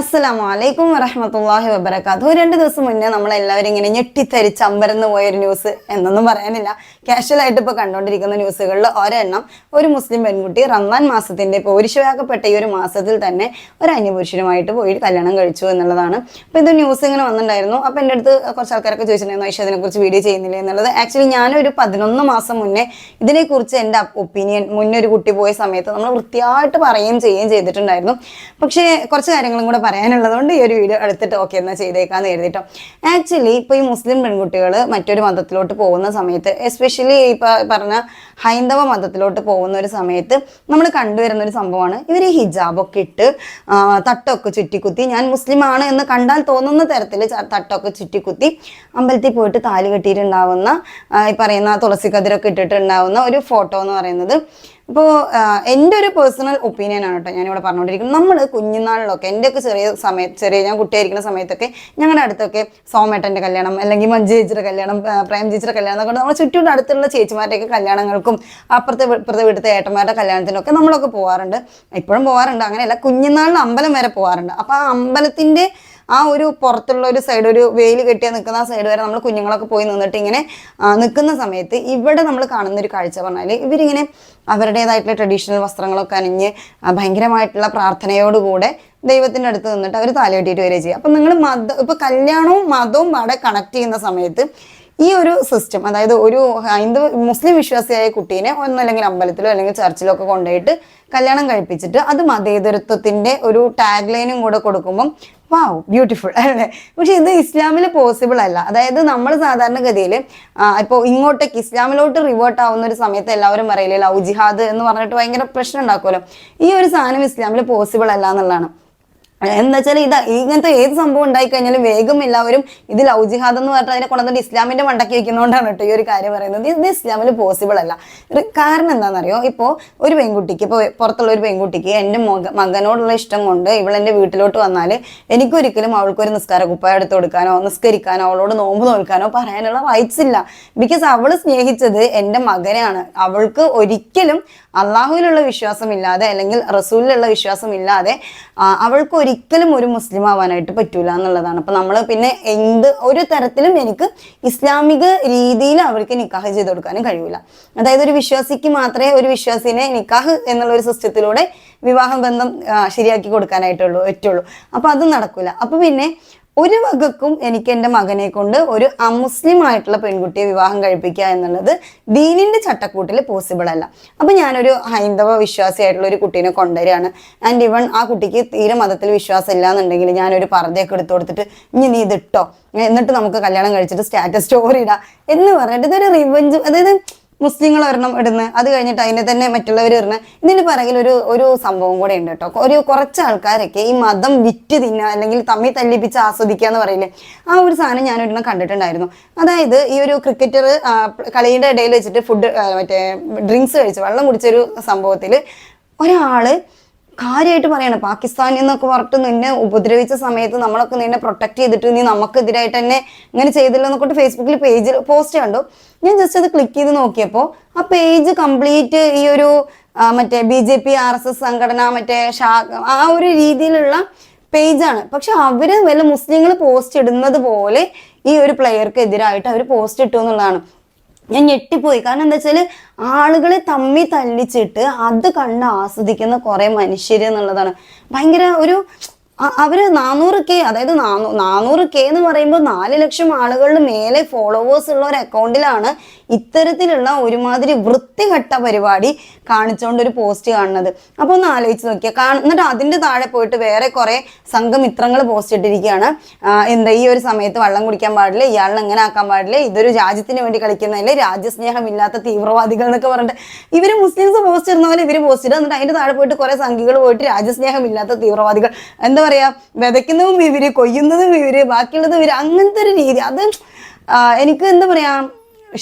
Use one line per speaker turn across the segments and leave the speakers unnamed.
അസ്സലാമു അലൈക്കും വറഹമത്തല്ലാഹി വബർക്കാത്തു രണ്ട് ദിവസം മുന്നേ നമ്മളെല്ലാവരും ഇങ്ങനെ ഞെട്ടിത്തരിച്ച് അമ്പരന്ന് പോയൊരു ന്യൂസ് എന്നൊന്നും പറയാനില്ല. കാഷ്വൽ ആയിട്ട് ഇപ്പോൾ കണ്ടുകൊണ്ടിരിക്കുന്ന ന്യൂസുകളിൽ ഒരെണ്ണം. ഒരു മുസ്ലിം പെൺകുട്ടി റമദാൻ മാസത്തിന്റെ പൗരുഷയാക്കപ്പെട്ട ഈ ഒരു മാസത്തിൽ തന്നെ ഒരു അന്യപുരുഷനുമായിട്ട് പോയി കല്യാണം കഴിച്ചു എന്നുള്ളതാണ്. അപ്പോൾ ഇത് ന്യൂസ് ഇങ്ങനെ വന്നിട്ടുണ്ടായിരുന്നു. അപ്പോൾ എന്റെ അടുത്ത് കുറച്ച് ആൾക്കാരൊക്കെ ചോദിച്ചിട്ടുണ്ടായിരുന്നു ഐഷ അതിനെക്കുറിച്ച് വീഡിയോ ചെയ്യുന്നില്ല? എന്നുള്ളത്. ആക്ച്വലി ഞാനൊരു പതിനൊന്ന് മാസം മുന്നേ ഇതിനെക്കുറിച്ച് എന്റെ ഒപ്പീനിയൻ മുന്നേ ഒരു കുട്ടി പോയ സമയത്ത് നമ്മൾ വൃത്തിയായിട്ട് പറയുകയും ചെയ്യുകയും ചെയ്തിട്ടുണ്ടായിരുന്നു. പക്ഷേ കുറച്ച് കാര്യങ്ങളും കൂടെ പറയാനുള്ളതുകൊണ്ട് ഈ ഒരു വീഡിയോ എടുത്തിട്ട് ഓക്കെ എന്നാൽ ചെയ്തേക്കാന്ന് എഴുതിട്ടോ ആക്ച്വലി ഇപ്പോൾ ഈ മുസ്ലിം പെൺകുട്ടികൾ മറ്റൊരു മതത്തിലോട്ട് പോകുന്ന സമയത്ത് എസ്പെഷ്യലി ഇപ്പോൾ പറഞ്ഞ ഹൈന്ദവ മതത്തിലോട്ട് പോകുന്ന ഒരു സമയത്ത് നമ്മൾ കണ്ടുവരുന്ന ഒരു സംഭവമാണ്. ഇവർ ഹിജാബൊക്കെ ഇട്ട് തട്ടൊക്കെ ചുറ്റിക്കുത്തി ഞാൻ മുസ്ലിമാണ് എന്ന് കണ്ടാൽ തോന്നുന്ന തരത്തിൽ തട്ടൊക്കെ ചുറ്റിക്കുത്തി അമ്പലത്തിൽ പോയിട്ട് താലി കെട്ടിയിട്ടുണ്ടാവുന്ന ഈ പറയുന്ന തുളസി കതിരൊക്കെ ഇട്ടിട്ടുണ്ടാവുന്ന ഒരു ഫോട്ടോ എന്ന് പറയുന്നത് ഇപ്പോൾ എന്റെ ഒരു പേഴ്സണൽ ഒപ്പീനിയൻ ആണ് കേട്ടോ ഞാനിവിടെ പറഞ്ഞുകൊണ്ടിരിക്കുന്നത് നമ്മൾ കുഞ്ഞുനാളിലൊക്കെ എന്റെയൊക്കെ ചെറിയ സമയത്ത് ചെറിയ ഞാൻ കുട്ടിയായിരിക്കുന്ന സമയത്തൊക്കെ ഞങ്ങളുടെ അടുത്തൊക്കെ സോമേട്ടന്റെ കല്യാണം അല്ലെങ്കിൽ മഞ്ജു ചേച്ചിയുടെ കല്യാണം പ്രേം ചേച്ചിയുടെ കല്യാണം എന്നൊക്കെ നമ്മൾ ചുറ്റും അടുത്തുള്ള ചേച്ചിമാരുടെയൊക്കെ കല്യാണങ്ങൾക്കും അപ്പുറത്തെ ഇപ്പുറത്തെ വീട്ടിലത്തെ ഏട്ടന്മാരുടെ കല്യാണത്തിനൊക്കെ നമ്മളൊക്കെ പോകാറുണ്ട് ഇപ്പോഴും പോകാറുണ്ട് അങ്ങനെയല്ല കുഞ്ഞുനാളിൽ അമ്പലം വരെ പോകാറുണ്ട് അപ്പോൾ ആ അമ്പലത്തിന്റെ ആ ഒരു പുറത്തുള്ള ഒരു സൈഡ് ഒരു വെയിൽ കെട്ടിയ നിൽക്കുന്ന ആ സൈഡ് വരെ നമ്മൾ കുഞ്ഞുങ്ങളൊക്കെ പോയി നിന്നിട്ട് ഇങ്ങനെ നിൽക്കുന്ന സമയത്ത് ഇവിടെ നമ്മൾ കാണുന്ന ഒരു കാഴ്ച പറഞ്ഞാൽ ഇവരിങ്ങനെ അവരുടേതായിട്ടുള്ള ട്രഡീഷണൽ വസ്ത്രങ്ങളൊക്കെ അണിഞ്ഞ് ഭയങ്കരമായിട്ടുള്ള പ്രാർത്ഥനയോടുകൂടെ ദൈവത്തിന്റെ അടുത്ത് നിന്നിട്ട് അവർ താലകെട്ടിയിട്ട് വരെ ചെയ്യുക അപ്പം നിങ്ങൾ മത ഇപ്പം കല്യാണവും മതവും അവിടെ കണക്ട് ചെയ്യുന്ന സമയത്ത് ഈ ഒരു സിസ്റ്റം അതായത് ഒരു ഹൈന്ദവ മുസ്ലിം വിശ്വാസിയായ കുട്ടീനെ ഒന്നല്ലെങ്കിൽ അമ്പലത്തിലോ അല്ലെങ്കിൽ ചർച്ചിലോ ഒക്കെ കൊണ്ടുപോയിട്ട് കല്യാണം കഴിപ്പിച്ചിട്ട് അത് മതേതരത്വത്തിന്റെ ഒരു ടാഗ് ലൈനും കൂടെ കൊടുക്കുമ്പം വാവ് ബ്യൂട്ടിഫുൾ അല്ലേ? പക്ഷെ ഇത് ഇസ്ലാമിൽ പോസിബിൾ അല്ല. അതായത് നമ്മൾ സാധാരണഗതിയിൽ ഇപ്പോൾ ഇങ്ങോട്ടേക്ക് ഇസ്ലാമിലോട്ട് റിവേർട്ട് ആവുന്ന ഒരു സമയത്ത് എല്ലാവരും പറയില്ലേ ലവ് ജിഹാദ് എന്ന് പറഞ്ഞിട്ട് ഭയങ്കര പ്രശ്നം ഉണ്ടാക്കുമല്ലോ. ഈ ഒരു സാധനം ഇസ്ലാമിൽ പോസിബിൾ അല്ല എന്നുള്ളതാണ്. എന്താ വെച്ചാൽ ഇത് ഇങ്ങനത്തെ ഏത് സംഭവം ഉണ്ടായി കഴിഞ്ഞാലും വേഗം എല്ലാവരും ഇത് ലവ് ജിഹാദ് എന്ന് പറഞ്ഞിട്ട് അതിനെ കൊണ്ടുവന്നിട്ട് ഇസ്ലാമിന്റെ മണ്ടക്കി വെക്കുന്നതുകൊണ്ടാണ് കേട്ടോ ഈ ഒരു കാര്യം പറയുന്നത്. ഇത് ഇസ്ലാമിൽ പോസിബിൾ അല്ല. കാരണം എന്താണെന്നറിയോ? ഇപ്പോൾ ഒരു പെൺകുട്ടിക്ക് ഇപ്പോൾ പുറത്തുള്ള ഒരു പെൺകുട്ടിക്ക് എന്റെ മക മകനോടുള്ള ഇഷ്ടം കൊണ്ട് ഇവൾ എന്റെ വീട്ടിലോട്ട് വന്നാൽ എനിക്കൊരിക്കലും അവൾക്കൊരു നിസ്കാര കുപ്പായ എടുത്ത് കൊടുക്കാനോ നിസ്കരിക്കാനോ അവളോട് നോമ്പ് നോൽക്കാനോ പറയാനുള്ള റൈറ്റ്സ് ഇല്ല. ബിക്കോസ് അവൾ സ്നേഹിച്ചത് എന്റെ മകനെയാണ്. അവൾക്ക് ഒരിക്കലും അള്ളാഹുവിലുള്ള വിശ്വാസമില്ലാതെ അല്ലെങ്കിൽ റസൂലിലുള്ള വിശ്വാസമില്ലാതെ അവൾക്ക് ഒരിക്കലും ഒരു മുസ്ലിം ആവാനായിട്ട് പറ്റൂല എന്നുള്ളതാണ്. അപ്പൊ നമ്മൾ പിന്നെ എന്ത് ഒരു തരത്തിലും എനിക്ക് ഇസ്ലാമിക രീതിയിൽ അവർക്ക് നിക്കാഹ് ചെയ്ത് കൊടുക്കാനും കഴിയൂല. അതായത് ഒരു വിശ്വാസിക്ക് മാത്രമേ ഒരു വിശ്വാസിനെ നിക്കാഹ് എന്നുള്ള ഒരു സിസ്റ്റത്തിലൂടെ വിവാഹ ബന്ധം ശരിയാക്കി കൊടുക്കാനായിട്ടുള്ളൂ പറ്റുള്ളൂ. അപ്പൊ അത് നടക്കൂല. അപ്പൊ പിന്നെ ഒരു വകക്കും എനിക്ക് എന്റെ മകനെ കൊണ്ട് ഒരു അമുസ്ലിം ആയിട്ടുള്ള പെൺകുട്ടിയെ വിവാഹം കഴിപ്പിക്കുക എന്നുള്ളത് ദീനിന്റെ ചട്ടക്കൂട്ടിൽ പോസിബിൾ അല്ല. അപ്പം ഞാനൊരു ഹൈന്ദവ വിശ്വാസിയായിട്ടുള്ള ഒരു കുട്ടീനെ കൊണ്ടുവരികയാണ്. ആൻഡ് ഇവൺ ആ കുട്ടിക്ക് തീരെ മതത്തിൽ വിശ്വാസം ഇല്ല എന്നുണ്ടെങ്കിൽ ഞാനൊരു പർദ്ദയൊക്കെ എടുത്തു കൊടുത്തിട്ട് ഇനി നീ ഇതിട്ടോ എന്നിട്ട് നമുക്ക് കല്യാണം കഴിച്ചിട്ട് സ്റ്റാറ്റസ് സ്റ്റോറി ഇടാം. എന്ന് പറഞ്ഞിട്ട് ഇതൊരു റിവഞ്ച് അതായത് മുസ്ലിങ്ങൾ ഒരെണ്ണം ഇടുന്നത് അത് കഴിഞ്ഞിട്ട് അതിനെ തന്നെ മറ്റുള്ളവർ ഇടുന്നത് ഇതിന് പിറകിൽ ഒരു ഒരു സംഭവം കൂടെ ഉണ്ട് കേട്ടോ. ഒരു കുറച്ച് ആൾക്കാരൊക്കെ ഈ മതം വിറ്റ് തിന്നുക അല്ലെങ്കിൽ തമ്മിൽ തല്ലിപ്പിച്ച് ആസ്വദിക്കുക എന്ന് പറയില്ലേ ആ ഒരു സാധനം ഞാൻ ഒരെണ്ണം കണ്ടിട്ടുണ്ടായിരുന്നു. അതായത് ഈ ഒരു ക്രിക്കറ്റർ കളിയുടെ ഇടയിൽ വെച്ചിട്ട് ഫുഡ് മറ്റേ ഡ്രിങ്ക്സ് കഴിച്ച് വെള്ളം കുടിച്ചൊരു സംഭവത്തിൽ ഒരാൾ കാര്യമായിട്ട് പറയണം. പാകിസ്ഥാനിൽ നിന്നൊക്കെ പറഞ്ഞിട്ട് നിന്നെ ഉപദ്രവിച്ച സമയത്ത് നമ്മളൊക്കെ നിന്നെ പ്രൊട്ടക്ട് ചെയ്തിട്ട് നീ നമുക്കെതിരായിട്ട് തന്നെ ഇങ്ങനെ ചെയ്തില്ല എന്നൊക്കെ ഫേസ്ബുക്കിൽ പേജിൽ പോസ്റ്റ് കണ്ടു. ഞാൻ ജസ്റ്റ് അത് ക്ലിക്ക് ചെയ്ത് നോക്കിയപ്പോൾ ആ പേജ് കംപ്ലീറ്റ് ഈ ഒരു മറ്റേ B J P R S S സംഘടന മറ്റേ ഷാ ആ ഒരു രീതിയിലുള്ള പേജാണ് പക്ഷെ അവർ വല്ല മുസ്ലിങ്ങൾ പോസ്റ്റ് ഇടുന്നത് പോലെ ഈ ഒരു പ്ലെയർക്ക് എതിരായിട്ട് അവർ പോസ്റ്റ് ഇട്ടു എന്നുള്ളതാണ്. ഞാൻ ഞെട്ടിപ്പോയി. കാരണം എന്താ വെച്ചാൽ ആളുകളെ തമ്മി തല്ലിച്ചിട്ട് അത് കണ്ട് ആസ്വദിക്കുന്ന കുറെ മനുഷ്യര് എന്നുള്ളതാണ്. ഭയങ്കര ഒരു അവർ നാനൂറ് കെ അതായത് നാനൂ നാനൂറ് കെ എന്ന് പറയുമ്പോൾ നാല് ലക്ഷം ആളുകളുടെ മേലെ ഫോളോവേഴ്സ് ഉള്ള ഒരു അക്കൗണ്ടിലാണ് ഇത്തരത്തിലുള്ള ഒരുമാതിരി വൃത്തികെട്ട പരിപാടി കാണിച്ചുകൊണ്ട് ഒരു പോസ്റ്റ് കാണുന്നത്. അപ്പൊ ഒന്ന് ആലോചിച്ച് നോക്കിയാൽ എന്നിട്ട് അതിന്റെ താഴെ പോയിട്ട് വേറെ കുറെ സംഘമിത്രങ്ങൾ പോസ്റ്റ് ഇട്ടിരിക്കുകയാണ്. എന്താ ഈ ഒരു സമയത്ത് വെള്ളം കുടിക്കാൻ പാടില്ല ഇയാളിനെ എങ്ങനെ ആക്കാൻ പാടില്ല ഇതൊരു രാജ്യത്തിന് വേണ്ടി കളിക്കുന്നതല്ലേ രാജ്യസ്നേഹമില്ലാത്ത തീവ്രവാദികൾ എന്നൊക്കെ പറഞ്ഞിട്ട് ഇവർ മുസ്ലിംസ് പോസ്റ്റ് ഇടുന്ന പോലെ ഇവർ പോസ്റ്റ് ഇടുക. എന്നിട്ട് അതിന്റെ താഴെ പോയിട്ട് കുറെ സംഘികൾ പോയിട്ട് രാജ്യസ്നേഹമില്ലാത്ത തീവ്രവാദികൾ. എന്താ പറയാ വിതയ്ക്കുന്നതും ഇവർ കൊയ്യുന്നതും ഇവർ ബാക്കിയുള്ളതും ഇവർ അങ്ങനത്തെ ഒരു രീതി. അത് എനിക്ക് എന്താ പറയാ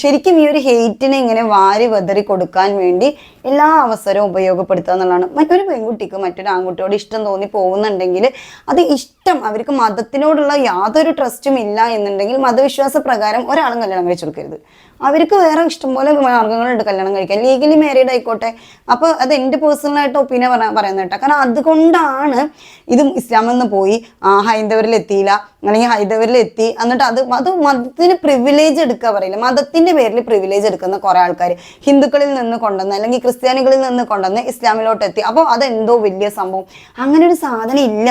ശരിക്കും ഈ ഒരു ഹെയ്റ്റിനെ ഇങ്ങനെ വാരി വെതറി കൊടുക്കാൻ വേണ്ടി എല്ലാ അവസരവും ഉപയോഗപ്പെടുത്തുക എന്നുള്ളതാണ്. മറ്റൊരു പെൺകുട്ടിക്ക് മറ്റൊരു ആൺകുട്ടിയോട് ഇഷ്ടം തോന്നി പോകുന്നുണ്ടെങ്കിൽ അത് ഇഷ്ടം അവർക്ക് മതത്തിനോടുള്ള യാതൊരു ട്രസ്റ്റും ഇല്ല എന്നുണ്ടെങ്കിൽ മതവിശ്വാസ പ്രകാരം ഒരാളും കല്യാണം കഴിച്ചു കൊടുക്കരുത്. അവർക്ക് വേറെ ഇഷ്ടംപോലെ മാർഗങ്ങളുണ്ട് കല്യാണം കഴിക്കാൻ. ലീഗലി മാരീഡ് ആയിക്കോട്ടെ. അപ്പോൾ അത് എന്റെ പേഴ്സണലായിട്ട് ഒപ്പീനിയൻ പറയാൻ പറയുന്നത് കേട്ടോ. കാരണം അതുകൊണ്ടാണ് ഇതും ഇസ്ലാമിൽ നിന്ന് പോയി ആ, ഹൈന്ദവരിൽ എത്തിയില്ല അല്ലെങ്കിൽ ഹൈന്ദവരിൽ എത്തി എന്നിട്ട് അത് അത് മതത്തിന് പ്രിവിലേജ് എടുക്കുക പറയില്ല. മതത്തിന്റെ പേരിൽ പ്രിവിലേജ് എടുക്കുന്ന കുറെ ആൾക്കാർ ഹിന്ദുക്കളിൽ നിന്ന് കൊണ്ടുവന്ന് അല്ലെങ്കിൽ ക്രിസ്ത്യാനികളിൽ നിന്ന് കൊണ്ടുവന്ന് ഇസ്ലാമിലോട്ട് എത്തി. അപ്പോൾ അതെന്തോ വലിയ സംഭവം. അങ്ങനെ ഒരു സാധനം ഇല്ല.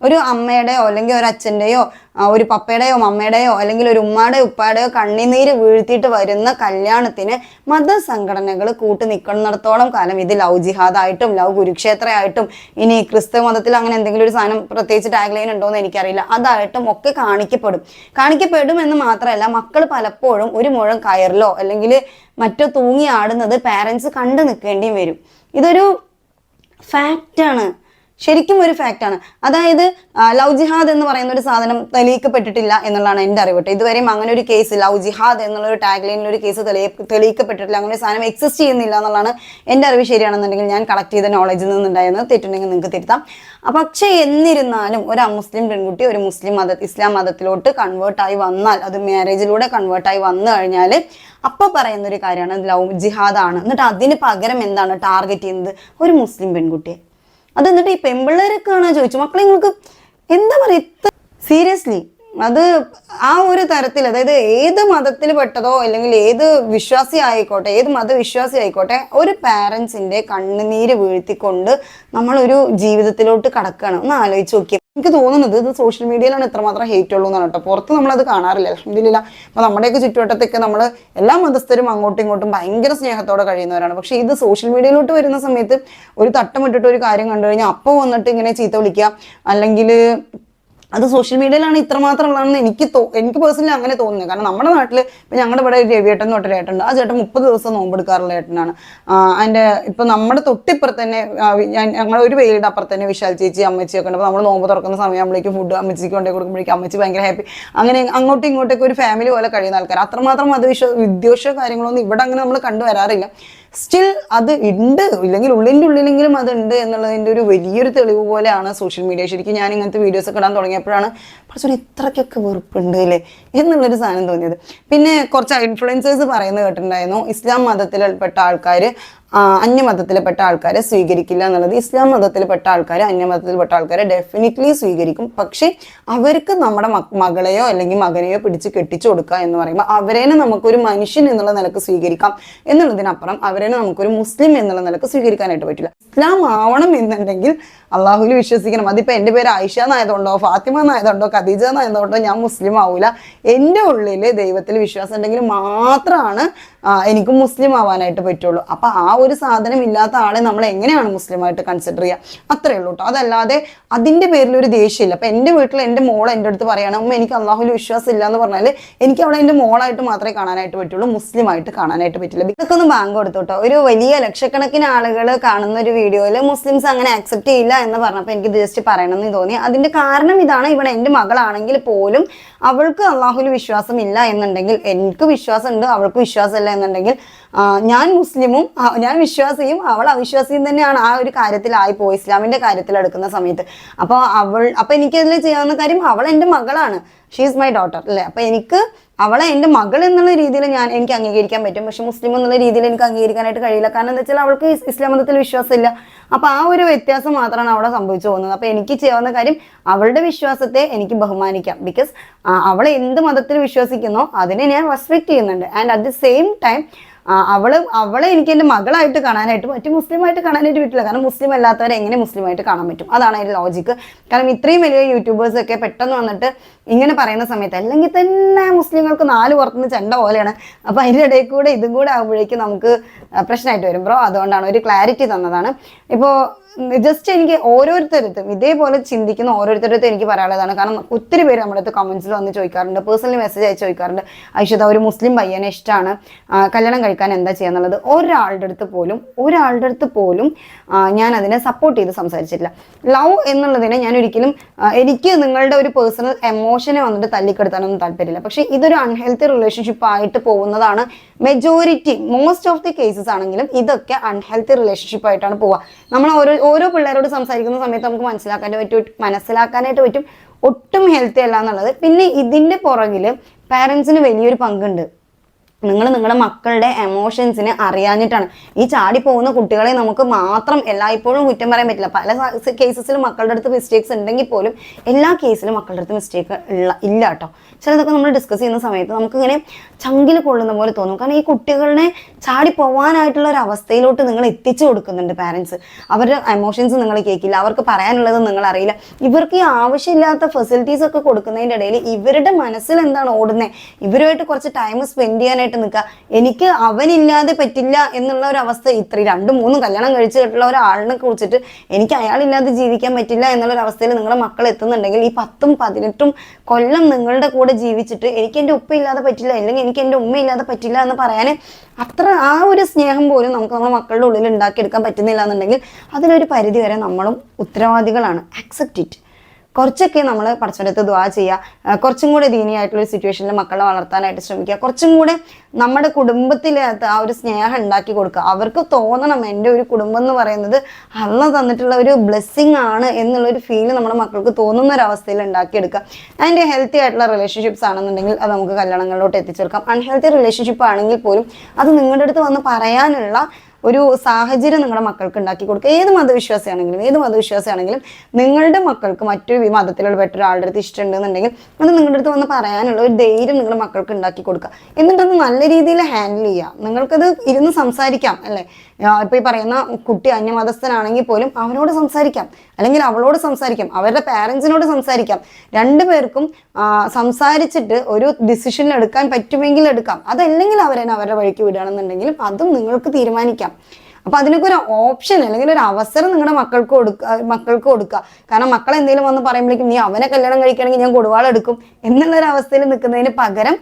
ഒരു അമ്മയുടെയോ അല്ലെങ്കിൽ ഒരു അച്ഛന്റെയോ ഒരു പപ്പയുടെയോ മമ്മയുടെയോ അല്ലെങ്കിൽ ഒരു ഉമ്മയുടെയോ ഉപ്പയുടെയോ കണ്ണിനീര് വീഴ്ത്തിയിട്ട് വരുന്ന കല്യാണത്തിന് മതസംഘടനകൾ കൂട്ടി നിൽക്കുന്നിടത്തോളം കാലം ഇത് ലവ് ജിഹാദായിട്ടും ലവ് കുരുക്ഷേത്രമായിട്ടും ഇനി ക്രിസ്തു മതത്തിൽ അങ്ങനെ എന്തെങ്കിലും ഒരു സാധനം പ്രത്യേകിച്ച് ടാഗ് ലൈൻ ഉണ്ടോ എന്ന് എനിക്കറിയില്ല. അതായിട്ടും ഒക്കെ കാണിക്കപ്പെടും. കാണിക്കപ്പെടും എന്ന് മാത്രമല്ല മക്കൾ പലപ്പോഴും ഒരു മുഴം കയറിലോ അല്ലെങ്കിൽ മറ്റോ തൂങ്ങി ആടുന്നത് പാരൻസ് കണ്ടു നിൽക്കേണ്ടിയും വരും. ഇതൊരു ഫാക്റ്റാണ് ശരിക്കും ഒരു ഫാക്റ്റാണ് അതായത് ലവ് ജിഹാദ് എന്ന് പറയുന്ന ഒരു സാധനം തെളിയിക്കപ്പെട്ടിട്ടില്ല എന്നുള്ളതാണ് എന്റെ അറിവ് കേട്ടോ. ഇതുവരെയും അങ്ങനെ ഒരു കേസ് ലവ് ജിഹാദ് എന്നുള്ള ഒരു ടാഗ് ലൈനിൽ ഒരു കേസ് തെളിയ തെളിയിക്കപ്പെട്ടിട്ടില്ല. അങ്ങനെ ഒരു സാധനം എക്സിസ്റ്റ് ചെയ്യുന്നില്ല എന്നുള്ളതാണ് എന്റെ അറിവ് ശരിയാണെന്നുണ്ടെങ്കിൽ ഞാൻ കളക്ട് ചെയ്ത നോളജിൽ നിന്നുണ്ടായിരുന്നത്. തെറ്റുണ്ടെങ്കിൽ നിങ്ങൾക്ക് തിരുത്താം. പക്ഷേ എന്നിരുന്നാലും ഒരു മുസ്ലിം പെൺകുട്ടി ഒരു മുസ്ലിം മത ഇസ്ലാം മതത്തിലോട്ട് കൺവേർട്ടായി വന്നാൽ അത് മാരേജിലൂടെ കൺവേർട്ടായി വന്നു കഴിഞ്ഞാൽ അപ്പോൾ പറയുന്ന ഒരു കാര്യമാണ് ലവ് ജിഹാദാണ് എന്നിട്ട് അതിന് പകരം എന്താണ് ടാർഗറ്റ് ചെയ്യുന്നത്? ഒരു മുസ്ലിം പെൺകുട്ടിയെ. അത് എന്നിട്ട് ഈ പെമ്പിള്ളേരൊക്കെ ആണോ ചോദിച്ചു മക്കളെ നിങ്ങൾക്ക് എന്താ പറയുക ഇത്ര സീരിയസ്ലി അത് ആ ഒരു തരത്തിൽ അതായത് ഏത് മതത്തിൽ പെട്ടതോ അല്ലെങ്കിൽ ഏത് വിശ്വാസി ആയിക്കോട്ടെ ഏത് മതവിശ്വാസി ആയിക്കോട്ടെ ഒരു പാരൻസിന്റെ കണ്ണുനീര് വീഴ്ത്തിക്കൊണ്ട് നമ്മളൊരു ജീവിതത്തിലോട്ട് കടക്കണം ഒന്ന് ആലോചിച്ച് നോക്കിയേ. എനിക്ക് തോന്നുന്നത് ഇത് സോഷ്യൽ മീഡിയയിലാണ് ഇത്രമാത്രം ഹേറ്റ് ഉള്ളൂ എന്നാണ് കേട്ടോ. പുറത്ത് നമ്മളത് കാണാറില്ല. അലഹമില്ല അപ്പൊ നമ്മുടെയൊക്കെ ചുറ്റുവട്ടത്തൊക്കെ നമ്മൾ എല്ലാ മതസ്ഥരും അങ്ങോട്ടും ഇങ്ങോട്ടും ഭയങ്കര സ്നേഹത്തോടെ കഴിയുന്നവരാണ്. പക്ഷേ ഇത് സോഷ്യൽ മീഡിയയിലോട്ട് വരുന്ന സമയത്ത് ഒരു തട്ടമിട്ടിട്ട് ഒരു കാര്യം കണ്ടു കഴിഞ്ഞാൽ അപ്പോൾ വന്നിട്ട് ഇങ്ങനെ ചീത്ത വിളിക്കുക അല്ലെങ്കിൽ അത് സോഷ്യൽ മീഡിയയിലാണ് ഇത്രമാത്രം ഉള്ളതെന്ന് എനിക്ക് തോ എനിക്ക് പേഴ്സണലി അങ്ങനെ തോന്നുന്നത്. കാരണം നമ്മുടെ നാട്ടിൽ ഇപ്പം ഞങ്ങളുടെ ഇവിടെ ഒരു രവിയേട്ടൻ എന്ന് പറഞ്ഞൊരു ഏട്ടുണ്ട് ആ ചേട്ടൻ മുപ്പത് ദിവസം നോമ്പെടുക്കാറുള്ള ഏട്ടനാണ്. അതിന്റെ ഇപ്പം നമ്മുടെ തൊട്ടിപ്പുറത്ത് തന്നെ ഞങ്ങളുടെ ഒരു പേരുടെ അപ്പുറത്ത് തന്നെ വിശാൽ ചേച്ചി അമ്മച്ചിയൊക്കെ ഉണ്ട്. അപ്പോൾ നമ്മൾ നോമ്പ് തുറക്കുന്ന സമയം നമ്മളേക്ക് ഫുഡ് അമ്മച്ചിക്ക് കൊണ്ടേ കൊടുക്കുമ്പോഴേക്കും അമ്മച്ചി ഭയങ്കര ഹാപ്പി അങ്ങനെ അങ്ങോട്ടും ഇങ്ങോട്ടൊക്കെ ഒരു ഫാമിലി പോലെ കഴിയുന്ന ആൾക്കാർ അത്രമാത്രം അത് വിശ്വ വിദ്വേഷ കാര്യങ്ങളൊന്നും ഇവിടെ അങ്ങനെ നമ്മൾ കണ്ടുവരാറില്ല. സ്റ്റിൽ അത് ഉണ്ട് ഇല്ലെങ്കിൽ ഉള്ളിന്റെ ഉള്ളിലെങ്കിലും അത് ഉണ്ട് എന്നുള്ളതിന്റെ ഒരു വലിയൊരു തെളിവ് പോലെയാണ് സോഷ്യൽ മീഡിയ ശരിക്കും ഞാൻ ഇങ്ങനത്തെ വീഡിയോസ് ഒക്കെ ഇടാൻ തുടങ്ങിയപ്പോഴാണ് കുറച്ചുകൂടി ഇത്രയ്ക്കൊക്കെ വെറുപ്പുണ്ട് അല്ലേ? എന്നുള്ളൊരു സാധനം തോന്നിയത്. പിന്നെ കുറച്ച് ഇൻഫ്ലുവൻസേഴ്സ് പറയുന്നത് കേട്ടിട്ടുണ്ടായിരുന്നു. ഇസ്ലാം മതത്തിൽപ്പെട്ട ആൾക്കാർ അന്യമതത്തിൽപ്പെട്ട ആൾക്കാരെ സ്വീകരിക്കില്ല എന്നുള്ളത്. ഇസ്ലാം മതത്തിൽപ്പെട്ട ആൾക്കാർ അന്യമതത്തിൽപ്പെട്ട ആൾക്കാരെ ഡെഫിനറ്റ്ലി സ്വീകരിക്കും. പക്ഷേ അവർക്ക് നമ്മുടെ മകളെയോ അല്ലെങ്കിൽ മകനെയോ പിടിച്ച് കെട്ടിച്ചു കൊടുക്കുക എന്ന് പറയുമ്പോൾ അവരേനെ നമുക്കൊരു മനുഷ്യൻ എന്നുള്ള നിലയ്ക്ക് സ്വീകരിക്കാം. എന്നുള്ളതിനപ്പുറം അവരേനെ നമുക്കൊരു മുസ്ലിം എന്നുള്ള നിലയ്ക്ക് സ്വീകരിക്കാനായിട്ട് പറ്റില്ല. ഇസ്ലാം ആവണം എന്നുണ്ടെങ്കിൽ അള്ളാഹുവിൽ വിശ്വസിക്കണം. അതിപ്പോൾ എന്റെ പേര് ആയിഷ എന്നായതുകൊണ്ടോ ഫാത്തിമ എന്നായതുകൊണ്ടോ ഖദീജ എന്നായതുകൊണ്ടോ ഞാൻ മുസ്ലിം ആവൂല എന്റെ ഉള്ളിൽ ദൈവത്തിൽ വിശ്വാസം ഉണ്ടെങ്കിൽ മാത്രമാണ് എനിക്ക് മുസ്ലിം ആവാനായിട്ട് പറ്റുള്ളൂ. അപ്പൊ ആ ഒരു സാധനം ഇല്ലാത്ത ആളെ നമ്മൾ എങ്ങനെയാണ് മുസ്ലിം ആയിട്ട് കൺസിഡർ ചെയ്യുക അത്രേ ഉള്ളൂ കേട്ടോ അതല്ലാതെ അതിന്റെ പേരിൽ ഒരു ദേഷ്യമില്ല. അപ്പൊ എന്റെ വീട്ടിൽ എന്റെ മോൾ എന്റെ അടുത്ത് പറയണം അമ്മ എനിക്ക് അള്ളാഹുൽ വിശ്വാസം ഇല്ല എന്ന് പറഞ്ഞാൽ എനിക്ക് അവിടെ എന്റെ മോളായിട്ട് മാത്രമേ കാണാനായിട്ട് പറ്റുള്ളൂ മുസ്ലിം ആയിട്ട് കാണാനായിട്ട് പറ്റില്ല. ഇതൊക്കെ ഒന്ന് ബാങ്ക് കൊടുത്തു കേട്ടോ ഒരു വലിയ ലക്ഷക്കണക്കിന് ആളുകൾ കാണുന്ന ഒരു വീഡിയോയിൽ മുസ്ലിംസ് അങ്ങനെ ആക്സെപ്റ്റ് ചെയ്യില്ല എന്ന് പറഞ്ഞപ്പോൾ എനിക്ക് ജസ്റ്റ് പറയണമെന്ന് തോന്നി. അതിന്റെ കാരണം ഇതാണ് ഇവിടെ എന്റെ മകളാണെങ്കിൽ പോലും അവൾക്ക് അള്ളാഹുൽ വിശ്വാസം ഇല്ല എന്നുണ്ടെങ്കിൽ എനിക്ക് വിശ്വാസം ഉണ്ട് അവൾക്ക് വിശ്വാസമില്ല എന്നുണ്ടെങ്കിൽ ഞാൻ മുസ്ലിമും ഞാൻ വിശ്വാസിയും അവൾ അവിശ്വാസിയും തന്നെയാണ് ആ ഒരു കാര്യത്തിലായിപ്പോ ഇസ്ലാമിന്റെ കാര്യത്തിൽ എടുക്കുന്ന സമയത്ത്. അപ്പോൾ അവൾ അപ്പൊ എനിക്കതിൽ ചെയ്യാവുന്ന കാര്യം അവൾ എന്റെ മകളാണ്. ഷീസ് മൈ ഡോട്ടർ അല്ലേ? അപ്പൊ എനിക്ക് അവളെ എന്റെ മകൾ എന്നുള്ള രീതിയിൽ ഞാൻ എനിക്ക് അംഗീകരിക്കാൻ പറ്റും. പക്ഷെ മുസ്ലിം എന്നുള്ള രീതിയിൽ എനിക്ക് അംഗീകരിക്കാനായിട്ട് കഴിയില്ല. കാരണം എന്താ വെച്ചാൽ അവൾക്ക് ഇസ് ഇസ്ലാം മതത്തിൽ വിശ്വാസമില്ല. അപ്പൊ ആ ഒരു വ്യത്യാസം മാത്രമാണ് അവിടെ സംഭവിച്ചു പോകുന്നത്. അപ്പൊ എനിക്ക് ചെയ്യാവുന്ന കാര്യം അവളുടെ വിശ്വാസത്തെ എനിക്ക് ബഹുമാനിക്കാം. ബിക്കോസ് അവളെ എന്ത് മതത്തിൽ വിശ്വസിക്കുന്നോ അതിനെ ഞാൻ റെസ്പെക്ട് ചെയ്യുന്നുണ്ട്. And at the same time അവൾ അവളെ എനിക്ക് എന്റെ മകളായിട്ട് കാണാനായിട്ട് മറ്റു മുസ്ലിമായിട്ട് കാണാനായിട്ട് പറ്റില്ല. കാരണം മുസ്ലിം അല്ലാത്തവരെ എങ്ങനെ മുസ്ലിമായിട്ട് കാണാൻ പറ്റും? അതാണ് അതിന്റെ ലോജിക്ക് കാരണം ഇത്രയും വലിയ യൂട്യൂബേഴ്സ് ഒക്കെ പെട്ടെന്ന് വന്നിട്ട് ഇങ്ങനെ പറയുന്ന സമയത്ത് അല്ലെങ്കിൽ തന്നെ മുസ്ലിങ്ങൾക്ക് നാല് പുറത്തുനിന്ന് ചെണ്ട പോലെയാണ്. അപ്പൊ അതിന്റെ ഇടയിൽ കൂടെ ഇതും കൂടെ ആകുമ്പോഴേക്കും നമുക്ക് പ്രശ്നമായിട്ട് വരും. ബ്രോ അതുകൊണ്ടാണ് ഒരു ക്ലാരിറ്റി തന്നതാണ്. ഇപ്പോൾ ജസ്റ്റ് എനിക്ക് ഓരോരുത്തരത്തും ഇതേപോലെ ചിന്തിക്കുന്ന ഓരോരുത്തരത്തും എനിക്ക് പറയാനുള്ളതാണ്. കാരണം ഒത്തിരി പേര് നമ്മുടെ അടുത്ത് കമന്റ്സിൽ വന്ന് ചോദിക്കാറുണ്ട്. പേഴ്സണലി മെസ്സേജ് അയച്ച് ചോദിക്കാറുണ്ട്. ഐശ്വത ഒരു മുസ്ലിം പയ്യനെ ഇഷ്ടമാണ് കല്യാണം കഴിക്കാൻ എന്താ ചെയ്യാന്നുള്ളത്? ഒരാളുടെ അടുത്ത് പോലും ഒരാളുടെ അടുത്ത് പോലും ഞാൻ അതിനെ സപ്പോർട്ട് ചെയ്ത് സംസാരിച്ചിട്ടില്ല. ലവ് എന്നുള്ളതിനെ ഞാൻ ഒരിക്കലും എനിക്ക് നിങ്ങളുടെ ഒരു പേഴ്സണൽ എമോഷനെ വന്നിട്ട് തല്ലിക്കെടുത്താനൊന്നും താല്പര്യമില്ല. പക്ഷെ ഇതൊരു അൺഹെൽത്തി റിലേഷൻഷിപ്പ് ആയിട്ട് പോകുന്നതാണ് majority most of the cases ആണെങ്കിലും ഇതൊക്കെ അൺഹെൽത്തി റിലേഷൻഷിപ്പ് ആയിട്ടാണ് പോവുക. നമ്മൾ ഓരോ ഓരോ പിള്ളേരോട് സംസാരിക്കുന്ന സമയത്ത് നമുക്ക് മനസ്സിലാക്കാൻ പറ്റും മനസ്സിലാക്കാനായിട്ട് പറ്റും. ഒട്ടും ഹെൽത്തി അല്ല എന്നുള്ളത്. പിന്നെ ഇതിന്റെ പുറകിൽ പാരൻസിന് വലിയൊരു പങ്കുണ്ട്. നിങ്ങൾ നിങ്ങളുടെ മക്കളുടെ എമോഷൻസിനെ അറിയാഞ്ഞിട്ടാണ്. ഈ ചാടി പോകുന്ന കുട്ടികളെ നമുക്ക് മാത്രം എല്ലായ്പ്പോഴും കുറ്റം പറയാൻ പറ്റില്ല. പല കേസസിലും മക്കളുടെ അടുത്ത് മിസ്റ്റേക്സ് ഉണ്ടെങ്കിൽ പോലും എല്ലാ കേസിലും മക്കളുടെ അടുത്ത് മിസ്റ്റേക്ക് ഉള്ള ഇല്ല കേട്ടോ. ചിലതൊക്കെ നമ്മൾ ഡിസ്കസ് ചെയ്യുന്ന സമയത്ത് നമുക്കിങ്ങനെ ചങ്കിൽ കൊള്ളുന്ന പോലെ തോന്നും. കാരണം ഈ കുട്ടികളെ ചാടി പോകാനായിട്ടുള്ള ഒരു അവസ്ഥയിലോട്ട് നിങ്ങൾ എത്തിച്ചു കൊടുക്കുന്നുണ്ട് പാരൻസ് അവരുടെ എമോഷൻസ് നിങ്ങൾ കേൾക്കില്ല. അവർക്ക് പറയാനുള്ളത് നിങ്ങൾ അറിയില്ല. ഇവർക്ക് ഈ ആവശ്യമില്ലാത്ത ഫെസിലിറ്റീസ് ഒക്കെ കൊടുക്കുന്നതിന്റെ ഇടയിൽ ഇവരുടെ മനസ്സിൽ എന്താണ് ഓടുന്നത് ഇവരുമായിട്ട് കുറച്ച് ടൈം സ്പെൻഡ് ചെയ്യാനായിട്ട് നിൽക്കുക. എനിക്ക് അവനില്ലാതെ പറ്റില്ല എന്നുള്ള ഒരു അവസ്ഥ ഇത്ര രണ്ടും മൂന്നും കല്യാണം കഴിച്ചിട്ടുള്ള ഒരാളിനെ കുറിച്ചിട്ട് എനിക്ക് അയാളില്ലാതെ ജീവിക്കാൻ പറ്റില്ല എന്നുള്ള ഒരു അവസ്ഥയിൽ നിങ്ങളുടെ മക്കൾ എത്തുന്നുണ്ടെങ്കിൽ ഈ പത്തും പതിനെട്ടും കൊല്ലം നിങ്ങളുടെ കൂടെ ജീവിച്ചിട്ട് എനിക്ക് എന്റെ ഉപ്പ ഇല്ലാതെ പറ്റില്ല അല്ലെങ്കിൽ എനിക്ക് എന്റെ ഉമ്മ ഇല്ലാതെ പറ്റില്ല എന്ന് പറയാൻ അത്ര ആ ഒരു സ്നേഹം പോലും നമുക്ക് നമ്മുടെ മക്കളുടെ ഉള്ളിൽ ഉണ്ടാക്കിയെടുക്കാൻ പറ്റുന്നില്ല എന്നുണ്ടെങ്കിൽ അതിനൊരു പരിധി വരെ നമ്മളും ഉത്തരവാദികളാണ്. ആക്സെപ്റ്റ് ഇറ്റ് കുറച്ചൊക്കെ നമ്മൾ പടച്ചവരത്ത് ദ്വാ ചെയ്യുക കുറച്ചും കൂടെ ദീനിയായിട്ടുള്ള സിറ്റുവേഷനിൽ മക്കളെ വളർത്താനായിട്ട് ശ്രമിക്കുക. കുറച്ചും കൂടെ നമ്മുടെ കുടുംബത്തിലകത്ത് ആ ഒരു സ്നേഹം ഉണ്ടാക്കി കൊടുക്കുക. അവർക്ക് തോന്നണം എന്റെ ഒരു കുടുംബം എന്ന് പറയുന്നത് അല്ല തന്നിട്ടുള്ള ഒരു ബ്ലെസ്സിങ് ആണ് എന്നുള്ളൊരു ഫീൽ നമ്മുടെ മക്കൾക്ക് തോന്നുന്ന ഒരു അവസ്ഥയിൽ ഉണ്ടാക്കിയെടുക്കുക. അതിന്റെ ഹെൽത്തി ആയിട്ടുള്ള റിലേഷൻഷിപ്സ് ആണെന്നുണ്ടെങ്കിൽ അത് നമുക്ക് കല്യാണങ്ങളിലോട്ട് എത്തിച്ചേർക്കാം. അൺഹെൽത്തി റിലേഷൻഷിപ്പ് ആണെങ്കിൽ പോലും അത് നിങ്ങളുടെ അടുത്ത് വന്ന് പറയാനുള്ള ഒരു സാഹചര്യം നിങ്ങളുടെ മക്കൾക്ക് ഉണ്ടാക്കി കൊടുക്കുക. ഏത് മതവിശ്വാസിയാണെങ്കിലും ഏത് മതവിശ്വാസിയാണെങ്കിലും നിങ്ങളുടെ മക്കൾക്ക് മറ്റൊരു മതത്തിലുള്ള പെട്ട ഒരാളുടെ അടുത്ത് ഇഷ്ടമുണ്ടെന്നുണ്ടെങ്കിൽ അത് നിങ്ങളുടെ അടുത്ത് വന്ന് പറയാനുള്ള ഒരു ധൈര്യം നിങ്ങളുടെ മക്കൾക്ക് ഉണ്ടാക്കി കൊടുക്കുക. എന്നിട്ടത് നല്ല രീതിയിൽ ഹാൻഡിൽ ചെയ്യുക. നിങ്ങൾക്കത് ഇരുന്ന് സംസാരിക്കാം അല്ലേ? ഇപ്പൊ ഈ പറയുന്ന കുട്ടി അന്യമതസ്ഥനാണെങ്കിൽ പോലും അവനോട് സംസാരിക്കാം. അല്ലെങ്കിൽ അവളോട് സംസാരിക്കാം. അവരുടെ പാരൻസിനോട് സംസാരിക്കാം. രണ്ടുപേർക്കും സംസാരിച്ചിട്ട് ഒരു ഡിസിഷൻ എടുക്കാൻ പറ്റുമെങ്കിൽ എടുക്കാം. അതല്ലെങ്കിൽ അവരെ അവരുടെ വഴിക്ക് വിടുകയാണെന്നുണ്ടെങ്കിലും അതും നിങ്ങൾക്ക് തീരുമാനിക്കാം. ശ്രമിക്കാം അപ്പൊ അതിനൊക്കെ ഒരു ഓപ്ഷൻ അല്ലെങ്കിൽ ഒരു അവസരം നിങ്ങളുടെ മക്കൾക്ക് കൊടുക്കുക മക്കൾക്ക് കൊടുക്കുക കാരണം മക്കൾ എന്തെങ്കിലും വന്ന് പറയുമ്പോഴേക്കും നീ അവനെ കല്യാണം കഴിക്കണമെങ്കിൽ ഞാൻ കൊടുവാളെടുക്കും എന്നുള്ള ഒരു അവസ്ഥയിൽ നിൽക്കുന്നതിന് പകരം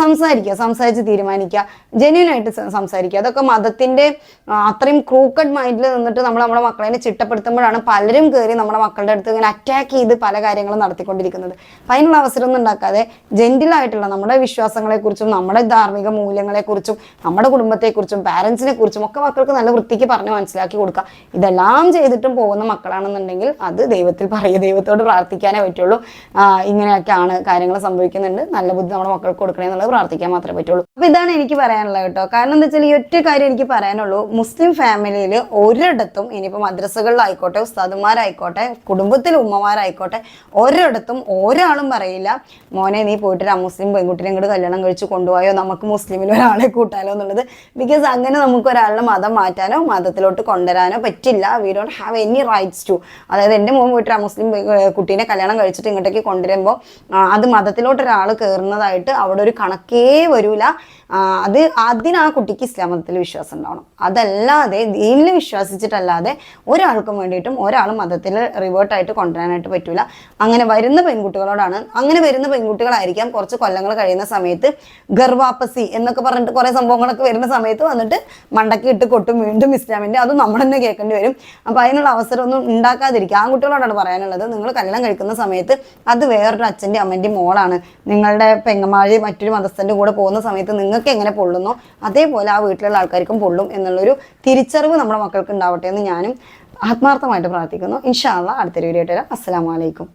സംസാരിക്കുക സംസാരിച്ച് തീരുമാനിക്കുക ജെന്യൂൻ ആയിട്ട് സംസാരിക്കുക. അതൊക്കെ മതത്തിന്റെ അത്രയും ക്രൂക്കഡ് മൈൻഡിൽ നിന്നിട്ട് നമ്മൾ നമ്മുടെ മക്കളെ ചിട്ടപ്പെടുത്തുമ്പോഴാണ് പലരും കയറി നമ്മുടെ മക്കളുടെ അടുത്ത് ഇങ്ങനെ അറ്റാക്ക് ചെയ്ത് പല കാര്യങ്ങളും നടത്തിക്കൊണ്ടിരിക്കുന്നത്. അപ്പൊ അതിനുള്ള അവസരം ഒന്നും ഉണ്ടാക്കാതെ ജെന്റിലായിട്ടുള്ള നമ്മുടെ വിശ്വാസങ്ങളെക്കുറിച്ചും നമ്മുടെ ധാർമ്മിക മൂല്യങ്ങളെക്കുറിച്ചും നമ്മുടെ കുടുംബത്തെക്കുറിച്ചും പാരൻസിനെ കുറിച്ചും ഒക്കെ മക്കൾക്ക് നല്ല വൃത്തിക്ക് പറഞ്ഞ് മനസ്സിലാക്കി കൊടുക്കുക. ഇതെല്ലാം ചെയ്തിട്ടും പോകുന്ന മക്കളാണെന്നുണ്ടെങ്കിൽ അത് ദൈവത്തിൽ പറയുക ദൈവത്തോട് പ്രാർത്ഥിക്കാനേ പറ്റുള്ളൂ. ഇങ്ങനെയൊക്കെ ഇങ്ങനെയൊക്കെയാണ് കാര്യങ്ങൾ സംഭവിക്കുന്നുണ്ട്. നല്ല ബുദ്ധി നമ്മുടെ മക്കൾക്ക് കൊടുക്കണേ എന്നുള്ളത് പ്രാർത്ഥിക്കാൻ മാത്രമേ പറ്റുള്ളൂ. അപ്പൊ ഇതാണ് എനിക്ക് പറയാനുള്ളത് കേട്ടോ. കാരണം എന്താ വെച്ചാൽ ഈ ഒറ്റ കാര്യം എനിക്ക് പറയാനുള്ളൂ. മുസ്ലിം ഫാമിലിയിൽ ഒരിടത്തും ഇനിയിപ്പോൾ മദ്രസകളിലായിക്കോട്ടെ ഉസ്താദുമാരായിക്കോട്ടെ കുടുംബത്തിലെ ഉമ്മമാരായിക്കോട്ടെ ഒരിടത്തും ഒരാളും പറയില്ല മോനെ നീ പോയിട്ട് ഒരു മുസ്ലിം പെൺകുട്ടിനെ ഇങ്ങോട്ട് കല്യാണം കഴിച്ച് കൊണ്ടുപോയോ? നമുക്ക് മുസ്ലിമിൽ ഒരാളെ കൂട്ടാലോ? എന്നുള്ളത്. ബിക്കോസ് അങ്ങനെ നമുക്ക് ഒരാളുടെ മതം മാറ്റാനോ മതത്തിലോട്ട് കൊണ്ടുവരാനോ പറ്റില്ല. We don't have any rights to അതായത് എന്റെ മോൻ വീട്ടിൽ മുസ്ലിം കുട്ടീനെ കല്യാണം കഴിച്ചിട്ട് ഇങ്ങോട്ടേക്ക് കൊണ്ടുവരുമ്പോൾ അത് മതത്തിലോട്ട് ഒരാൾ കയറുന്നതായിട്ട് അവിടെ ഒരു കണക്കേ വരൂല. അത് അതിന് ആ കുട്ടിക്ക് ഇസ്ലാം മതത്തിൽ വിശ്വാസം ഉണ്ടാവണം. അതല്ലാതെ ദീനിൽ വിശ്വസിച്ചിട്ടല്ലാതെ ഒരാൾക്കും വേണ്ടിയിട്ടും ഒരാൾ മതത്തിൽ റിവേർട്ടായിട്ട് കൊണ്ടുവരാനായിട്ട് പറ്റില്ല അങ്ങനെ വരുന്ന പെൺകുട്ടികളോടാണ് അങ്ങനെ വരുന്ന പെൺകുട്ടികളായിരിക്കാം കുറച്ച് കൊല്ലങ്ങൾ കഴിയുന്ന സമയത്ത് ഗർവാപ്പസി എന്നൊക്കെ പറഞ്ഞിട്ട് കുറേ സംഭവങ്ങളൊക്കെ വരുന്ന സമയത്ത് വന്നിട്ട് മണ്ടക്കി ഇട്ട് കൊട്ടും വീണ്ടും ഇസ്ലാമിന്റെ. അതും നമ്മൾ തന്നെ കേൾക്കേണ്ടി വരും. അപ്പോൾ അതിനുള്ള അവസരം ഒന്നും ഉണ്ടാക്കാതിരിക്കുക കുട്ടികളോടാണ് പറയാനുള്ളത്. നിങ്ങൾ കല്യാണം കഴിക്കുന്ന സമയത്ത് അത് വേറൊരു അച്ഛന്റെ അമ്മന്റെ മോളാണ്. നിങ്ങളുടെ പെങ്ങമാഴി മറ്റൊരു മതസ്ഥന്റെ കൂടെ പോകുന്ന സമയത്ത് നിങ്ങൾക്ക് എങ്ങനെ പൊള്ളുന്നോ അതേപോലെ ആ വീട്ടിലുള്ള ആൾക്കാർക്കും പൊള്ളും എന്നുള്ളൊരു തിരിച്ചറിവ് നമ്മുടെ മക്കൾക്ക് ഉണ്ടാവട്ടെ എന്ന് ഞാനും ആത്മാർത്ഥമായിട്ട് പ്രാർത്ഥിക്കുന്നു. ഇൻഷാല്ല അടുത്തൊരു വീഡിയോ ആയിട്ട് വരാം. അസ്സലാമലൈക്കും